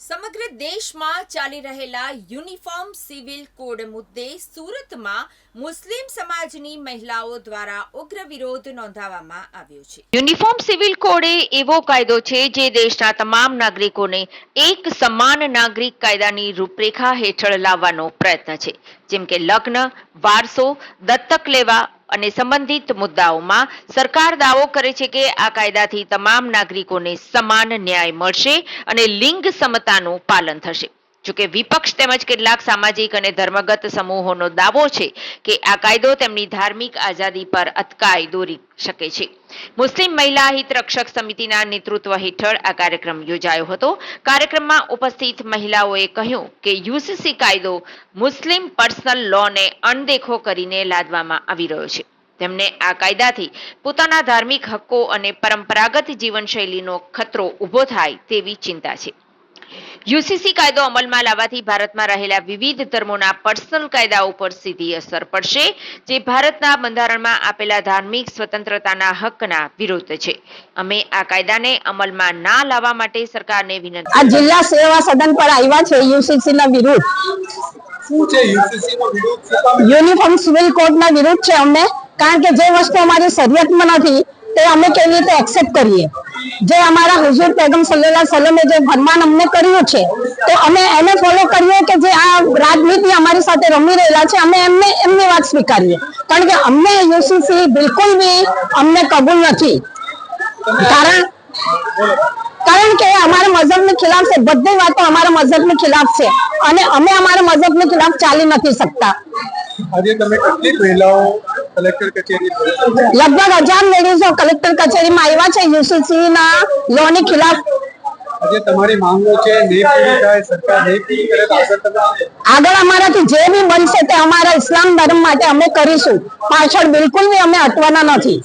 સમગ્ર દેશમાં ચાલી રહેલા યુનિફોર્મ સિવિલ કોડ મુદ્દે સુરતમાં મુસ્લિમ સમાજની મહિલાઓ દ્વારા ઉગ્ર વિરોધ નોંધાવવામાં આવ્યો છે. યુનિફોર્મ સિવિલ કોડ એવો કાયદો છે જે દેશના તમામ નાગરિકોને એક સમાન નાગરિક કાયદાની રૂપરેખા હેઠળ લાવવાનો પ્રયત્ન છે. જેમ કે લગ્ન, વારસો, દત્તક લેવા અને સંબંધિત મુદ્દાઓમાં સરકાર દાવો કરે છે કે આ કાયદાથી તમામ નાગરિકોને સમાન ન્યાય મળશે અને લિંગ સમતાનું પાલન થશે. જોકે વિપક્ષ તેમજ કેટલાક સામાજિક અને ધર્મગત સમૂહોનો દાવો છે કે આ કાયદો તેમની ધાર્મિક આઝાદી પર અટકાય દોરી શકે છે. મુસ્લિમ મહિલા હિત રક્ષક સમિતિના નેતૃત્વ હેઠળ આ કાર્યક્રમ યોજાયો હતો. કાર્યક્રમમાં ઉપસ્થિત મહિલાઓએ કહ્યું કે યુસીસી કાયદો મુસ્લિમ પર્સનલ લોને અણદેખો કરીને લાદવામાં આવી રહ્યો છે. તેમને આ કાયદાથી પોતાના ધાર્મિક હક્કો અને પરંપરાગત જીવનશૈલીનો ખતરો ઊભો થાય તેવી ચિંતા છે. યુસીસી કાયદો અમલમાં લાવવાથી ભારતમાં રહેલા વિવિધ ધર્મોના પર્સનલ કાયદાઓ પર સીધી અસર પડશે જે ભારતના બંધારણમાં આપેલા ધાર્મિક સ્વતંત્રતાના હકના વિરુદ્ધ છે. અમે આ કાયદાને અમલમાં ના લાવવા માટે સરકારને વિનંતી આ જિલ્લા સેવા સદન પર આવ્યા છે યુસીસી ના વિરુદ્ધ. શું છે યુસીસી નો વિરોધ યુનિફોર્મ સિવિલ કોડ ના વિરુદ્ધ છે અમને. કારણ કે જે વસ્તુ અમારી શરિયતમાં નથી તે અમે કેવી રીતે એક્સેપ્ટ કરીએ? જે અમારા હુઝુર પેગમ સલ્લેલા સલમે જે ફરમાન અમને કર્યું છે, તો અમે એને ફોલો કરીએ કે જે આ રાજનીતિ અમારી સાથે રમી રહેલા છે, અમે એમને, એમની વાત સ્વીકારીએ. કારણ કે અમને યુસીસી બિલકુલ બી અમને કબૂલ નથી. કારણ કારણ કે અમારા મઝહબની ખિલાફ છે, બધી વાતો અમારા મઝહબની ખિલાફ છે, અને અમે અમારા મઝહબની ખિલાફ ચાલી નથી શકતા. આજે તમે કેટલી મહિલાઓ કલેક્ટર કચેરી લગભગ હજાર લેડીઝો કલેક્ટર કચેરીમાં આવ્યા છે. યુસીસી ના લો ની ખિલાફ આજે તમારી માંગો છે નહીં પૂરી થાય સરકાર નહીં પૂરી કરે તો આગળ તમે આગળ અમારાથી જે બી બનશે તે અમારા ઇસ્લામ ધર્મ માટે અમે કરીશું. પાછળ બિલકુલ બી અમે હટવાના નથી.